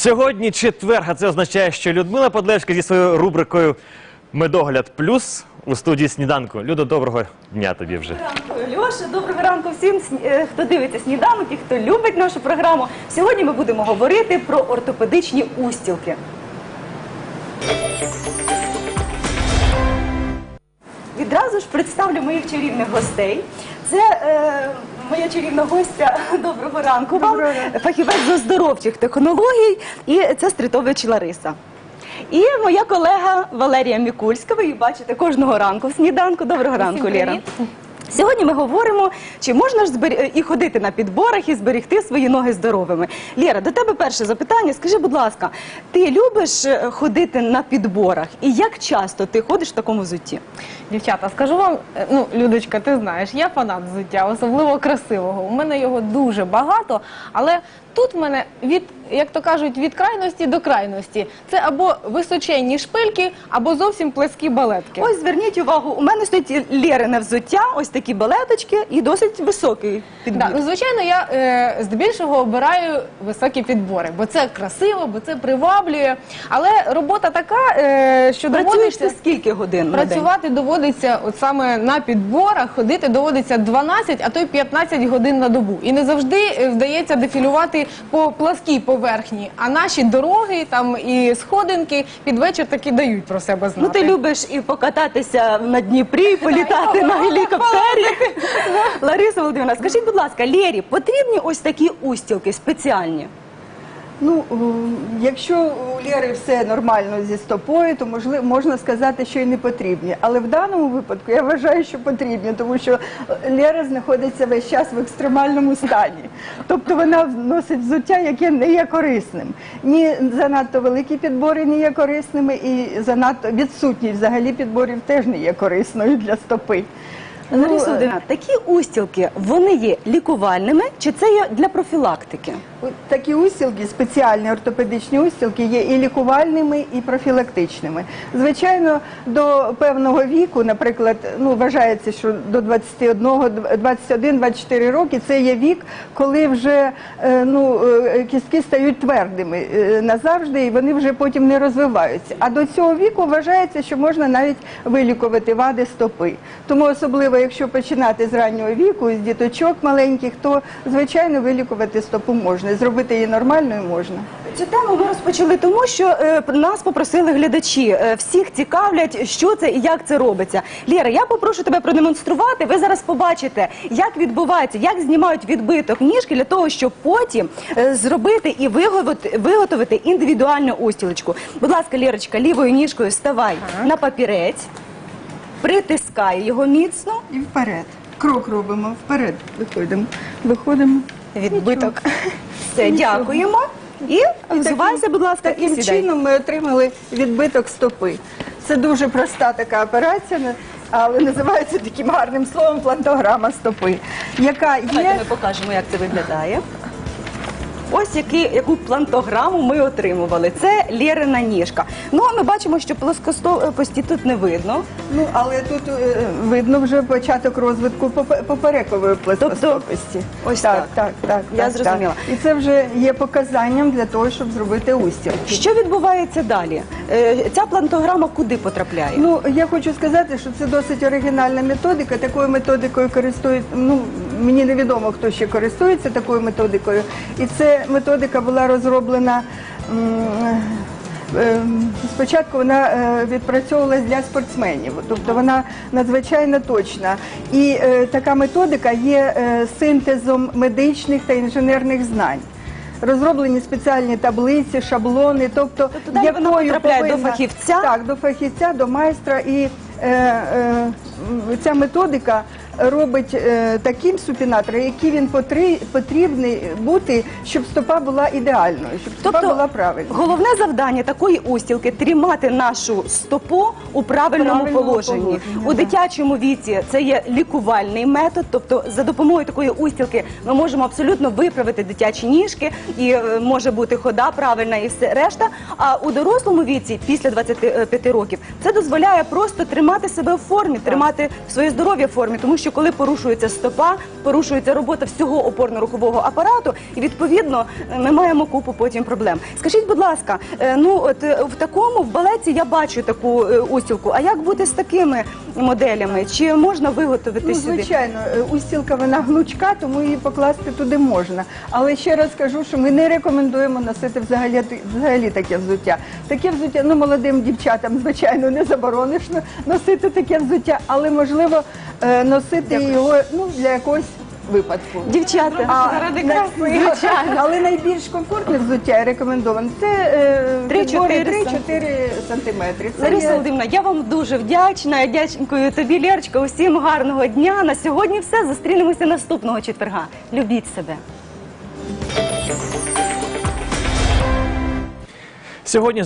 Сьогодні четвер, а це означає, що Людмила Подлевська зі своєю рубрикою Медогляд плюс у студії сніданку. Людо, доброго дня тобі вже. Ранку, Льоша, доброго ранку всім, е, хто дивиться сніданок і хто любить нашу програму. Сьогодні ми будемо говорити про ортопедичні устілки. Відразу ж представлю моїх чарівних гостей. Це е, моя чарівна гостя. Доброго ранку вам. Доброго ранку. Фахівець з оздоровчих технологій. І це Стритович Лариса. І моя колега Валерія Мікульська. Ви її бачите кожного ранку в сніданку. Доброго ранку, Ліра. Сьогодні ми говоримо, чи можна ж збері... і ходити на підборах і зберегти свої ноги здоровими. Лєра, до тебе перше запитання. Скажи, будь ласка, ти любиш е, ходити на підборах? І як часто ти ходиш в такому взутті? Дівчата, скажу вам, е, ну, Людочка, ти знаєш, я фанат взуття, особливо красивого. У мене його дуже багато, але тут в мене від, як то кажуть, від крайності до крайності. Це або височенні шпильки, або зовсім плескі балетки. Ось зверніть увагу, у мене стоїть Лєрине взуття, ось такі балеточки і досить високий підбір. Да, ну, звичайно, я е, здебільшого обираю високі підбори, бо це красиво, бо це приваблює. Але робота така, е, що Працюєш доводиться ти скільки годин? на день? Працювати доводиться от саме на підборах, ходити доводиться 12, а то й 15 годин на добу. І не завжди е, вдається дефілювати по пласкій поверхні. А наші дороги там і сходинки під вечір таки дають про себе знати. Ну ти любиш і покататися на Дніпрі, і політати на гелікоптері. Лариса Володимирівна, скажіть, будь ласка, Лєрі, потрібні ось такі устілки спеціальні? Ну, якщо у Лєри все нормально зі стопою, то можливо можна сказати, що й не потрібні. Але в даному випадку я вважаю, що потрібні, тому що Лєра знаходиться весь час в екстремальному стані. Тобто вона носить взуття, яке не є корисним. Ні занадто великі підбори не є корисними, і занадто відсутність взагалі підборів теж не є корисною для стопи. Ну, Володимирівна, такі устілки, вони є лікувальними чи це є для профілактики? От Такі устілки, спеціальні ортопедичні устілки, є і лікувальними, і профілактичними. Звичайно, до певного віку, наприклад, ну вважається, що до 21-24 роки це є вік, коли вже е, ну, е, кістки стають твердими е, назавжди, і вони вже потім не розвиваються. А до цього віку вважається, що можна навіть вилікувати вади стопи. Тому особливо, якщо починати з раннього віку, з діточок маленьких, то звичайно вилікувати стопу можна. Зробити її нормальною можна. Цю тему ми розпочали тому, що е, нас попросили глядачі. Е, всіх цікавлять, що це і як це робиться. Лєра, я попрошу тебе продемонструвати. Ви зараз побачите, як відбувається, як знімають відбиток ніжки для того, щоб потім е, зробити і виготовити, виготовити індивідуальну устілочку. Будь ласка, Лєрочка, лівою ніжкою ставай на папірець, притискай його міцно. І вперед. Крок робимо, вперед виходимо. Виходимо. Відбиток. Все, дякуємо. І взувайся, будь ласка, і Таким сідай. чином ми отримали відбиток стопи. Це дуже проста така операція, але називається таким гарним словом плантограма стопи, яка Давайте є ми покажемо, як це виглядає. Ось які, яку плантограму ми отримували. Це Лєрина ніжка. Ну, а ми бачимо, що плоскостопості тут не видно. Ну, але тут е, видно вже початок розвитку попе- поперекової плоскостопості. ось так, так. так, так. Я так, зрозуміла. Так. І це вже є показанням для того, щоб зробити устілки. Що відбувається далі? Е, Ця плантограма куди потрапляє? Ну, я хочу сказати, що це досить оригінальна методика. Такою методикою користують, ну, мені невідомо, хто ще користується такою методикою. І ця методика була розроблена. ем, Спочатку вона е, відпрацьовувалась для спортсменів, тобто вона надзвичайно точна. І е, така методика є е, синтезом медичних та інженерних знань. Розроблені спеціальні таблиці, шаблони, тобто, Тобто далі вона потрапляє до фахівця? Так, до фахівця, до майстра. І е, е, ця методика робить е, таким супінатор, який він потри, потрібний бути, щоб стопа була ідеальною, щоб стопа була правильною. Тобто головне завдання такої устілки тримати нашу стопу у правильному, Правильному положенні. положенні, У да. дитячому віці це є лікувальний метод, тобто за допомогою такої устілки ми можемо абсолютно виправити дитячі ніжки, і е, може бути хода правильна і все решта. А у дорослому віці, після 25 років, це дозволяє просто тримати себе в формі, тримати своє здоров'я в формі, тому що що коли порушується стопа, порушується робота всього опорно-рухового апарату, і відповідно ми маємо купу потім проблем. Скажіть, будь ласка, е, ну от е, в такому в балеті я бачу таку е, устілку. А як бути з такими моделями? Чи можна виготовити Ну, сюди? звичайно, устілка вона гнучка, тому її покласти туди можна. Але ще раз кажу, що ми не рекомендуємо носити взагалі, взагалі таке взуття. Таке взуття, ну молодим дівчатам, звичайно, не заборонишно носити таке взуття, але можливо е, носити його ну, для якогось випадку. Дівчата, А, Заради краси. звичайно, але найбільш комфортне взуття і рекомендоване це е, Три-чотири 3-4 сантиметри. Це Лариса є- Володимирівна, я вам дуже вдячна. Я Дякую тобі, Лєрочка. Усім гарного дня. На сьогодні все. Зустрінемося наступного четверга. Любіть себе. Сьогодні